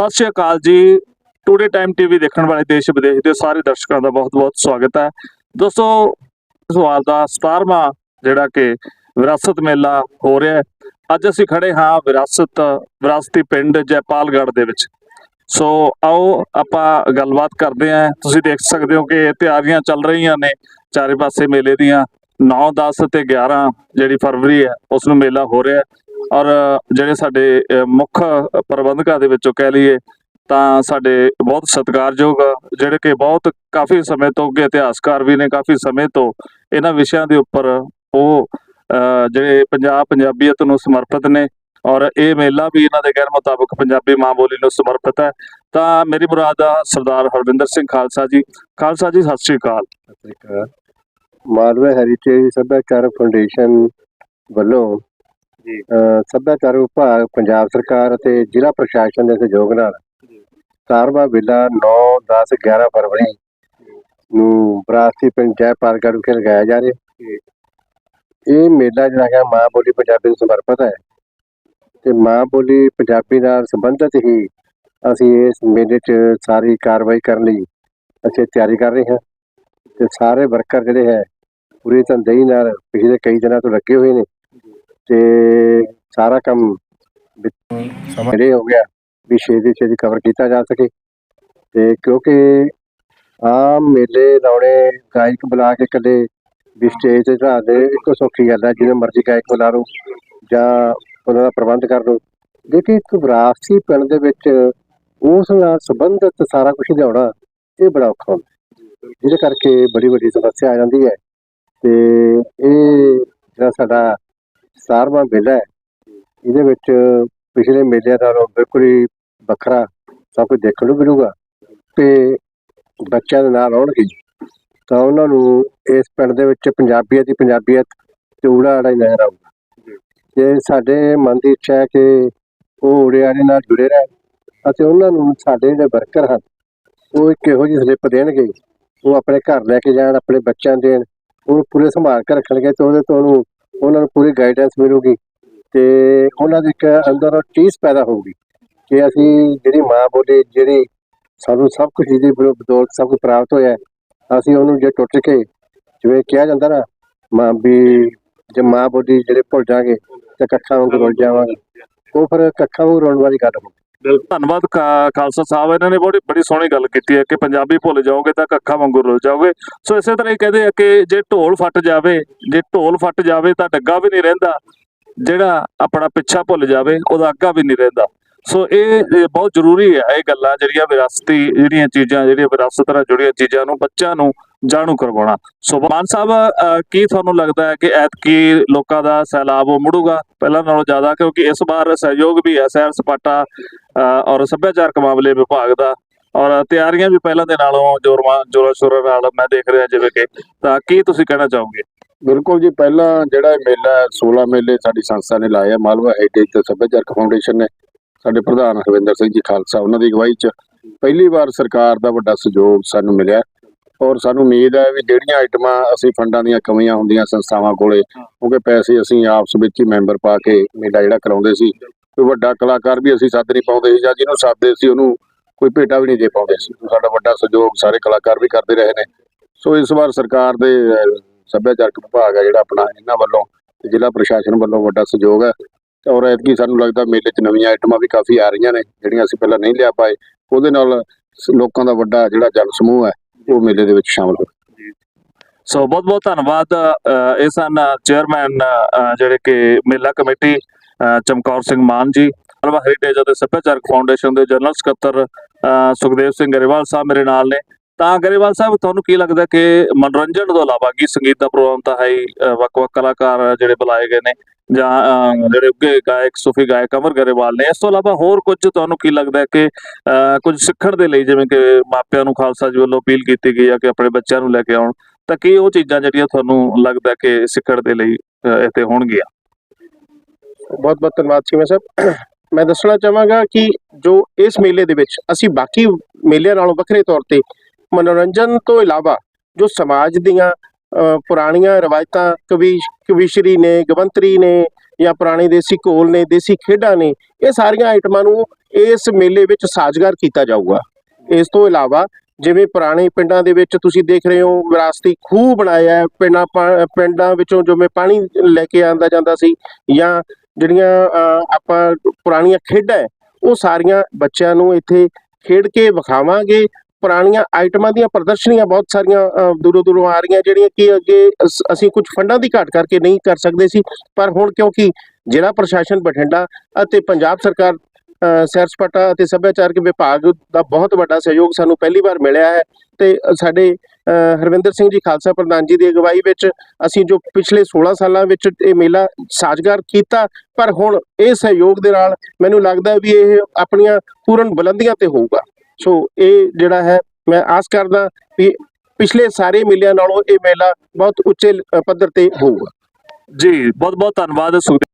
ਸਤਿ ਸ਼੍ਰੀ ਅਕਾਲ ਜੀ। ਟੂਡੇ ਟਾਈਮ ਟੀਵੀ ਦੇਖਣ ਵਾਲੇ ਦੇਸ਼ ਵਿਦੇਸ਼ ਦੇ ਸਾਰੇ ਦਰਸ਼ਕਾਂ ਦਾ ਬਹੁਤ-ਬਹੁਤ ਸਵਾਗਤ ਹੈ। ਦੋਸਤੋ, ਸਵਾਲ ਦਾ 17ਵਾਂ ਜਿਹੜਾ ਕਿ ਵਿਰਾਸਤ ਮੇਲਾ ਹੋ ਰਿਹਾ ਹੈ। ਅੱਜ ਅਸੀਂ ਖੜੇ ਹਾਂ ਵਿਰਾਸਤ, ਵਿਰਾਸਤੀ ਪਿੰਡ ਜੈਪਾਲਗੜ੍ਹ ਦੇ ਵਿੱਚ। ਸੋ, ਆਓ ਆਪਾਂ ਗੱਲਬਾਤ ਕਰਦੇ ਹਾਂ। ਤੁਸੀਂ ਦੇਖ ਸਕਦੇ ਹੋ ਕਿ ਤਿਆਰੀਆਂ ਚੱਲ ਰਹੀਆਂ ਨੇ ਚਾਰੇ ਪਾਸੇ ਮੇਲੇ ਦੀਆਂ। 9 10 ਤੇ 11 ਜਿਹੜੀ ਫਰਵਰੀ ਹੈ, ਉਸ ਨੂੰ ਮੇਲਾ ਹੋ ਰਿਹਾ ਔਰ ਜਿਹੜੇ ਸਾਡੇ ਮੁੱਖ ਪ੍ਰਬੰਧਕਾਂ ਦੇ ਵਿੱਚੋਂ ਕਹਿ ਲਈਏ, ਤਾਂ ਸਾਡੇ ਬਹੁਤ ਸਤਿਕਾਰਯੋਗ ਜਿਹੜੇ ਕਿ ਬਹੁਤ ਕਾਫੀ ਸਮੇਂ ਤੋਂ ਅੱਗੇ ਇਤਿਹਾਸਕਾਰ ਵੀ ਨੇ, ਕਾਫੀ ਸਮੇਂ ਤੋਂ ਇਹਨਾਂ ਵਿਸ਼ਿਆਂ ਦੇ ਉੱਪਰ ਉਹ ਜਿਹੜੇ ਪੰਜਾਬ ਪੰਜਾਬੀਅਤ ਨੂੰ ਸਮਰਪਿਤ ਨੇ ਔਰ ਇਹ ਮੇਲਾ ਵੀ ਇਹਨਾਂ ਦੇ ਕਹਿਣ ਮੁਤਾਬਕ ਪੰਜਾਬੀ ਮਾਂ ਬੋਲੀ ਨੂੰ ਸਮਰਪਿਤ ਹੈ। ਤਾਂ ਮੇਰੀ ਮੁਰਾਦ ਆ ਸਰਦਾਰ ਹਰਵਿੰਦਰ ਸਿੰਘ ਖਾਲਸਾ ਜੀ। ਖਾਲਸਾ ਜੀ, ਸਤਿ ਸ਼੍ਰੀ ਅਕਾਲ। ਸਤਿ ਅਫਰੀਕਾ ਮਾਲਵਾ ਹੈਰੀਟੇਜ ਸੱਭਿਆਚਾਰ ਫਾਊਂਡੇਸ਼ਨ ਵੱਲੋਂ ਸੱਭਿਆਚਾਰਕ ਵਿਭਾਗ ਪੰਜਾਬ ਸਰਕਾਰ ਅਤੇ ਜ਼ਿਲ੍ਹਾ ਪ੍ਰਸ਼ਾਸਨ ਦੇ ਸਹਿਯੋਗ ਨਾਲ ਸਤਾਰਵਾਂ ਮੇਲਾ 9 10 11 ਫਰਵਰੀ ਨੂੰ ਬਰਾਸਤੀ ਪਿੰਡ ਜੈਪਾਲਗੜ੍ਹ ਵਿਖੇ ਲਗਾਇਆ ਜਾ ਰਿਹਾ। ਇਹ ਮੇਲਾ ਜਿਹੜਾ ਹੈ ਮਾਂ ਬੋਲੀ ਪੰਜਾਬੀ ਨੂੰ ਸਮਰਪਿਤ ਹੈ ਤੇ ਮਾਂ ਬੋਲੀ ਪੰਜਾਬੀ ਨਾਲ ਸੰਬੰਧਿਤ ਹੀ ਅਸੀਂ ਇਸ ਮੇਲੇ 'ਚ ਸਾਰੀ ਕਾਰਵਾਈ ਕਰਨ ਲਈ ਅਸੀਂ ਤਿਆਰੀ ਕਰ ਰਹੇ ਹਾਂ ਤੇ ਸਾਰੇ ਵਰਕਰ ਜਿਹੜੇ ਹੈ ਪੂਰੀ ਤਨਦੇਹੀ ਨਾਲ ਪਿਛਲੇ ਕਈ ਦਿਨਾਂ ਤੋਂ ਲੱਗੇ ਹੋਏ ਨੇ ਤੇ ਸਾਰਾ ਕੰਮ ਸਮਾਂ ਜਿਹੜੇ ਹੋ ਗਿਆ ਵੀ ਛੇਤੀ ਛੇਤੀ ਕਵਰ ਕੀਤਾ ਜਾ ਸਕੇ ਤੇ ਕਿਉਂਕਿ ਆਮ ਮੇਲੇ ਲਾਉਣੇ ਗਾਇਕ ਬੁਲਾ ਕੇ ਕਦੇ ਵੀ ਸਟੇਜ ਤੇ ਚੜਾ ਦੇ ਇੱਕੋ ਸੌਖੀ ਗੱਲ ਹੈ ਜਿਹਨੇ ਮਰਜ਼ੀ ਗਾਇਕ ਬੁਲਾ ਲਓ ਜਾਂ ਉਹਨਾਂ ਦਾ ਪ੍ਰਬੰਧ ਕਰ ਲਓ। ਲੇਕਿਨ ਇੱਕ ਵਿਰਾਸਤੀ ਪਿੰਡ ਦੇ ਵਿੱਚ ਉਸ ਨਾਲ ਸੰਬੰਧਿਤ ਸਾਰਾ ਕੁਝ ਲਿਆਉਣਾ ਇਹ ਬੜਾ ਔਖਾ ਹੁੰਦਾ ਜਿਹਦੇ ਕਰਕੇ ਬੜੀ ਵੱਡੀ ਸਮੱਸਿਆ ਆ ਜਾਂਦੀ ਹੈ। ਤੇ ਇਹ ਜਿਹੜਾ ਸਾਡਾ ਸਤਾਰਵਾਂ ਮੇਲਾ ਹੈ ਇਹਦੇ ਵਿੱਚ ਪਿਛਲੇ ਮੇਲਿਆਂ ਨਾਲੋਂ ਬਿਲਕੁਲ ਹੀ ਵੱਖਰਾ ਸਭ ਕੁਝ ਦੇਖਣ ਨੂੰ ਮਿਲੂਗਾ ਤੇ ਬੱਚਿਆਂ ਦੇ ਨਾਲ ਆਉਣਗੇ ਤਾਂ ਉਹਨਾਂ ਨੂੰ ਇਸ ਪਿੰਡ ਦੇ ਵਿੱਚ ਪੰਜਾਬੀਅਤ ਦੀ ਪੰਜਾਬੀਅਤ ਤੇ ਊੜਾ ਆੜਾ ਹੀ ਨਜ਼ਰ ਆਊਗਾ। ਤੇ ਸਾਡੇ ਮਨ ਦੀ ਇੱਛਾ ਹੈ ਕਿ ਉਹ ਊੜੇ ਆੜੇ ਨਾਲ ਜੁੜੇ ਰਹਿਣ ਅਤੇ ਉਹਨਾਂ ਨੂੰ ਸਾਡੇ ਜਿਹੜੇ ਵਰਕਰ ਹਨ, ਉਹ ਇੱਕ ਇਹੋ ਜਿਹੀ ਸਲਿੱਪ ਦੇਣਗੇ। ਉਹ ਆਪਣੇ ਘਰ ਲੈ ਕੇ ਜਾਣ, ਆਪਣੇ ਬੱਚਿਆਂ ਨੂੰ ਦੇਣ, ਉਹਨੂੰ ਪੂਰੇ ਸੰਭਾਲ ਕੇ ਰੱਖਣਗੇ ਤੇ ਉਹਦੇ ਤੋਂ ਉਹਨੂੰ, ਉਹਨਾਂ ਨੂੰ ਪੂਰੀ ਗਾਈਡੈਂਸ ਮਿਲੂਗੀ। ਤੇ ਉਹਨਾਂ ਦੇ ਇੱਕ ਅੰਦਰ ਚੀਜ਼ ਪੈਦਾ ਹੋਊਗੀ ਕਿ ਅਸੀਂ ਜਿਹੜੀ ਮਾਂ ਬੋਲੀ ਜਿਹੜੀ ਸਾਨੂੰ ਸਭ ਕੁਝ ਬਦੌ- ਬਦੌਲਤ ਸਭ ਕੁਝ ਪ੍ਰਾਪਤ ਹੋਇਆ ਹੈ, ਅਸੀਂ ਉਹਨੂੰ ਜੇ ਟੁੱਟ ਕੇ ਜਿਵੇਂ ਕਿਹਾ ਜਾਂਦਾ ਨਾ ਮਾਂ ਵੀ ਜੇ ਮਾਂ ਬੋਲੀ ਜਿਹੜੇ ਭੁੱਲ ਜਾਗੇ ਤੇ ਕੱਖਾਂ ਵਾਂਗ ਰੁੱਲ ਜਾਵਾਂਗੇ ਉਹ ਫਿਰ ਕੱਖਾਂ ਵਾਂਗ ਰੋਣ ਵਾਲੀ ਗੱਲ ਹੁੰਦੀ ਬਿਲਕੁਲ। ਧੰਨਵਾਦ ਖਾਲਸਾ ਸਾਹਿਬ ਇਹਨਾਂ ਨੇ ਬੜੀ ਬੜੀ ਸੋਹਣੀ ਗੱਲ ਕੀਤੀ ਹੈ ਕਿ ਪੰਜਾਬੀ ਭੁੱਲ ਜਾਓਗੇ ਤਾਂ ਕੱਖਾਂ ਵਾਂਗੂ ਰੁੱਲ ਜਾਓਗੇ। ਸੋ ਇਸੇ ਤਰ੍ਹਾਂ ਹੀ ਕਹਿੰਦੇ ਆ ਕਿ ਜੇ ਢੋਲ ਫਟ ਜਾਵੇ ਜੇ ਢੋਲ ਫਟ ਜਾਵੇ ਤਾਂ ਡੱਗਾ ਵੀ ਨਹੀਂ ਰਹਿੰਦਾ। ਜਿਹੜਾ ਆਪਣਾ ਪਿੱਛਾ ਭੁੱਲ ਜਾਵੇ ਉਹਦਾ ਅੱਗਾ ਵੀ ਨਹੀਂ ਰਹਿੰਦਾ। ਸੋ ਇਹ ਬਹੁਤ ਜ਼ਰੂਰੀ ਹੈ ਇਹ ਗੱਲਾਂ ਜਿਹੜੀਆਂ ਵਿਰਾਸਤੀ ਜਿਹੜੀਆਂ ਚੀਜ਼ਾਂ ਜਿਹੜੀਆਂ ਵਿਰਾਸਤ ਨਾਲ ਜੁੜੀਆਂ ਚੀਜ਼ਾਂ ਨੂੰ ਬੱਚਿਆਂ ਨੂੰ ਜਾਣੂ ਕਰਵਾਉਣਾ। ਸੋ ਮਾਨ ਸਾਹਿਬ ਕੀ ਤੁਹਾਨੂੰ ਲੱਗਦਾ ਹੈ ਕਿ ਐਤਕੀ ਲੋਕਾਂ ਦਾ ਸੈਲਾਬ ਉਹ ਮੁੜੂਗਾ? ਪਹਿਲਾਂ ਨਾਲੋਂ ਜ਼ਿਆਦਾ ਕਿਉਂਕਿ ਇਸ ਵਾਰ ਸਹਿਯੋਗ ਵੀ ਹੈ ਸੈਰ ਸਪਾਟਾ ਅ, ਔਰ ਸੱਭਿਆਚਾਰਕ ਮਾਮਲੇ ਵਿਭਾਗ ਦਾ। ਔਰ ਤਿਆਰੀਆਂ ਵੀ ਪਹਿਲਾਂ ਦੇ ਨਾਲੋਂ ਜੋਰਾਂ ਜੋਰਾਂ ਸ਼ੋਰਾਂ ਨਾਲ ਮੈਂ ਦੇਖ ਰਿਹਾ ਜਿਵੇਂ ਕਿ। ਤਾਂ ਕੀ ਤੁਸੀਂ ਕਹਿਣਾ ਚਾਹੋਗੇ? ਬਿਲਕੁਲ ਜੀ ਪਹਿਲਾਂ ਜਿਹੜਾ ਇਹ ਮੇਲਾ ਹੈ, 16 ਮੇਲੇ ਸਾਡੀ ਸੰਸਥਾ ਨੇ ਲਾਇਆ ਮਾਲਵਾ ਹੈਰੀਟੇਜ ਤੇ ਸੱਭਿਆਚਾਰਕ ਫਾਊਂਡੇਸ਼ਨ ਨੇ। ਸਾਡੇ ਪ੍ਰਧਾਨ ਹਰਵਿੰਦਰ ਸਿੰਘ ਜੀ ਖਾਲਸਾ ਉਹਨਾਂ ਦੀ ਅਗਵਾਈ 'ਚ ਪਹਿਲੀ ਵਾਰ ਸਰਕਾਰ ਦਾ ਵੱਡਾ ਸਹਿਯੋਗ ਸਾਨੂੰ ਮਿਲਿਆ ਔਰ ਸਾਨੂੰ ਉਮੀਦ ਹੈ ਵੀ ਜਿਹੜੀਆਂ ਆਈਟਮਾਂ ਅਸੀਂ ਫੰਡਾਂ ਦੀਆਂ ਕਮੀਆਂ ਹੁੰਦੀਆਂ ਸੰਸਥਾਵਾਂ ਕੋਲੇ ਕਿਉਂਕਿ ਪੈਸੇ ਅਸੀਂ ਆਪਸ ਵਿੱਚ ਹੀ ਮੈਂਬਰ ਪਾ ਕੇ ਮੇਲਾ ਜਿਹੜਾ ਕਰਾਉਂਦੇ ਸੀ ਕੋਈ ਵੱਡਾ ਕਲਾਕਾਰ ਵੀ ਅਸੀਂ ਸੱਦ ਨਹੀਂ ਪਾਉਂਦੇ ਸੀ ਜਾਂ ਜਿਹਨੂੰ ਸੱਦਦੇ ਸੀ ਉਹਨੂੰ ਕੋਈ ਭੇਟਾ ਵੀ ਨਹੀਂ ਦੇ ਪਾਉਂਦੇ ਸੀ। ਸਾਡਾ ਵੱਡਾ ਸਹਿਯੋਗ ਸਾਰੇ ਕਲਾਕਾਰ ਵੀ ਕਰਦੇ ਰਹੇ ਨੇ। ਸੋ ਇਸ ਵਾਰ ਸਰਕਾਰ ਦੇ ਸੱਭਿਆਚਾਰਕ ਵਿਭਾਗ ਹੈ ਜਿਹੜਾ ਆਪਣਾ ਇਹਨਾਂ ਵੱਲੋਂ ਤੇ ਜ਼ਿਲ੍ਹਾ ਪ੍ਰਸ਼ਾਸਨ ਵੱਲੋਂ ਵੱਡਾ ਸਹਿਯੋਗ ਹੈ। ਔਰ ਐਤਕੀ ਸਾਨੂੰ ਲੱਗਦਾ ਮੇਲੇ 'ਚ ਨਵੀਆਂ ਆਈਟਮਾਂ ਵੀ ਕਾਫੀ ਆ ਰਹੀਆਂ ਨੇ ਜਿਹੜੀਆਂ ਅਸੀਂ ਪਹਿਲਾਂ ਨਹੀਂ ਲਿਆ ਪਾਏ। ਉਹਦੇ ਨਾਲ ਲੋਕਾਂ ਦਾ ਵੱਡਾ ਜਿਹੜਾ ਜਨ ਸਮੂਹ ਹੈ ਉਹ ਮੇਲੇ ਦੇ ਵਿੱਚ ਸ਼ਾਮਲ ਹੋ ਸੋ ਬਹੁਤ ਬਹੁਤ ਧੰਨਵਾਦ ਇਹ ਸਨ ਚੇਅਰਮੈਨ ਜਿਹੜੇ ਕਿ ਮੇਲਾ ਕਮੇਟੀ ਚਮਕੌਰ ਸਿੰਘ ਮਾਨ ਜੀ ਮਲਵਾ ਹੈਰੀਟੇਜ ਅਤੇ ਸੱਭਿਆਚਾਰਕ ਫਾਊਂਡੇਸ਼ਨ ਦੇ ਜਨਰਲ ਸਕੱਤਰ ਅ, ਸੁਖਦੇਵ ਸਿੰਘ ਗਰੇਵਾਲ ਸਾਹਿਬ ਮੇਰੇ ਨਾਲ ਨੇ। ਤਾਂ ਗਰੇਵਾਲ ਸਾਹਿਬ, ਤੁਹਾਨੂੰ ਕੀ ਲੱਗਦਾ ਕਿ ਮਨੋਰੰਜਨ ਤੋਂ ਇਲਾਵਾ ਗੀਤ ਸੰਗੀਤ ਦਾ ਪ੍ਰੋਗਰਾਮ ਤਾਂ ਹੈ ਹੀ ਵੱਖ-ਵੱਖ ਕਲਾਕਾਰ ਜਿਹੜੇ ਬੁਲਾਏ ਗਏ ਨੇ ਜਾਂ ਜਿਹੜੇ ਉੱਘੇ ਗਾਇਕ, ਸੂਫੀ ਗਾਇਕ ਅਮਰ ਗਰੇਵਾਲ ਨੇ, ਇਸ ਤੋਂ ਇਲਾਵਾ ਹੋਰ ਕੁਝ ਤੁਹਾਨੂੰ ਕੀ ਲੱਗਦਾ ਕਿ ਕੁਝ ਸਿੱਖਣ ਦੇ ਲਈ ਜਿਵੇਂ ਕਿ ਮਾਪਿਆਂ ਨੂੰ ਖਾਲਸਾ ਜੀ ਵੱਲੋਂ ਅਪੀਲ ਕੀਤੀ ਗਈ ਹੈ ਕਿ ਆਪਣੇ ਬੱਚਿਆਂ ਨੂੰ ਲੈ ਕੇ ਆਉਣ, ਤਾਂ ਕੀ ਉਹ ਚੀਜ਼ਾਂ ਜਿਹੜੀਆਂ ਤੁਹਾਨੂੰ ਲੱਗਦਾ ਕਿ ਸਿੱਖਣ ਦੇ ਲਈ ਇੱਥੇ ਹੋਣਗੀਆਂ? ਬਹੁਤ ਬਹੁਤ ਧੰਨਵਾਦ ਸੀ ਮੈਂ ਸਾਹਿਬ। ਮੈਂ ਦੱਸਣਾ ਚਾਹਾਂਗਾ ਕਿ ਜੋ ਇਸ ਮੇਲੇ ਦੇ ਵਿੱਚ ਅਸੀਂ ਬਾਕੀ ਮੇਲਿਆਂ ਨਾਲੋਂ ਵੱਖਰੇ ਤੌਰ ਤੇ ਮਨੋਰੰਜਨ ਤੋਂ ਇਲਾਵਾ ਜੋ ਸਮਾਜ ਦੀਆਂ ਪੁਰਾਣੀਆਂ ਰਵਾਇਤਾਂ ਕਵੀ ਕਵੀਸ਼ਰੀ ਨੇ ਗਵੰਤਰੀ ਨੇ ਜਾਂ ਪੁਰਾਣੇ ਦੇਸੀ ਘੋਲ ਨੇ ਦੇਸੀ ਖੇਡਾਂ ਨੇ ਇਹ ਸਾਰੀਆਂ ਆਈਟਮਾਂ ਨੂੰ ਇਸ ਮੇਲੇ ਵਿੱਚ ਸਾਜ਼ਗਾਰ ਕੀਤਾ ਜਾਊਗਾ। ਇਸ ਤੋਂ ਇਲਾਵਾ ਜਿਵੇਂ ਪੁਰਾਣੇ ਪਿੰਡਾਂ ਦੇ ਵਿੱਚ ਤੁਸੀਂ ਦੇਖ ਰਹੇ ਹੋ ਵਿਰਾਸਤੀ ਖੂਹ ਬਣਾਇਆ ਹੈ ਪਿੰਡਾਂ ਪਾ- ਪਿੰਡਾਂ ਵਿੱਚੋਂ ਜਿਵੇਂ ਪਾਣੀ ਲੈ ਕੇ ਆਂਦਾ ਜਾਂਦਾ ਸੀ ਜਾਂ ਜਿਹੜੀਆਂ ਆਪਾਂ ਪੁਰਾਣੀਆਂ ਖੇਡਾਂ ਹੈ, ਉਹ ਸਾਰੀਆਂ ਬੱਚਿਆਂ ਨੂੰ ਇੱਥੇ ਖੇਡ ਕੇ ਵਿਖਾਵਾਂਗੇ ਪੁਰਾਣੀਆਂ ਆਈਟਮਾਂ ਦੀਆਂ ਪ੍ਰਦਰਸ਼ਨੀਆਂ ਬਹੁਤ ਸਾਰੀਆਂ ਦੂਰੋਂ ਦੂਰੋਂ ਆ ਰਹੀਆਂ, ਜਿਹੜੀਆਂ ਕਿ ਅੱਗੇ ਅਸੀਂ ਕੁਝ ਫੰਡਾਂ ਦੀ ਘਾਟ ਕਰਕੇ ਨਹੀਂ ਕਰ ਸਕਦੇ ਸੀ, ਪਰ ਹੁਣ ਕਿਉਂਕਿ ਜ਼ਿਲ੍ਹਾ ਪ੍ਰਸ਼ਾਸਨ ਬਠਿੰਡਾ ਅਤੇ ਪੰਜਾਬ ਸਰਕਾਰ ਸੈਰ ਸਪਾਟਾ ਅਤੇ ਸੱਭਿਆਚਾਰਕ ਵਿਭਾਗ ਦਾ ਬਹੁਤ ਵੱਡਾ ਸਹਿਯੋਗ ਸਾਨੂੰ ਪਹਿਲੀ ਵਾਰ ਮਿਲਿਆ ਹੈ ਤੇ ਸਾਡੇ ਹਰਵਿੰਦਰ ਸਿੰਘ ਜੀ ਖਾਲਸਾ ਪ੍ਰਧਾਨ ਜੀ ਦੀ ਅਗਵਾਈ ਵਿੱਚ ਅਸੀਂ ਜੋ ਪਿਛਲੇ 16 ਸਾਲਾਂ ਵਿੱਚ ਇਹ ਮੇਲਾ ਸਾਜ਼ਗਾਰ ਕੀਤਾ, ਪਰ ਹੁਣ ਇਹ ਸਹਿਯੋਗ ਦੇ ਨਾਲ ਮੈਨੂੰ ਲੱਗਦਾ ਵੀ ਇਹ ਆਪਣੀਆਂ ਪੂਰਨ ਬੁਲੰਦੀਆਂ ਤੇ ਹੋਊਗਾ। ਸੋ ਇਹ ਜਿਹੜਾ ਹੈ, ਮੈਂ ਆਸ ਕਰਦਾ ਵੀ ਪਿਛਲੇ ਸਾਰੇ ਮੇਲਿਆਂ ਨਾਲੋਂ ਇਹ ਮੇਲਾ ਬਹੁਤ ਉੱਚੇ ਪੱਧਰ ਤੇ ਹੋਊਗਾ। ਜੀ ਬਹੁਤ ਬਹੁਤ ਧੰਨਵਾਦ ਸੁਖਦੇਵ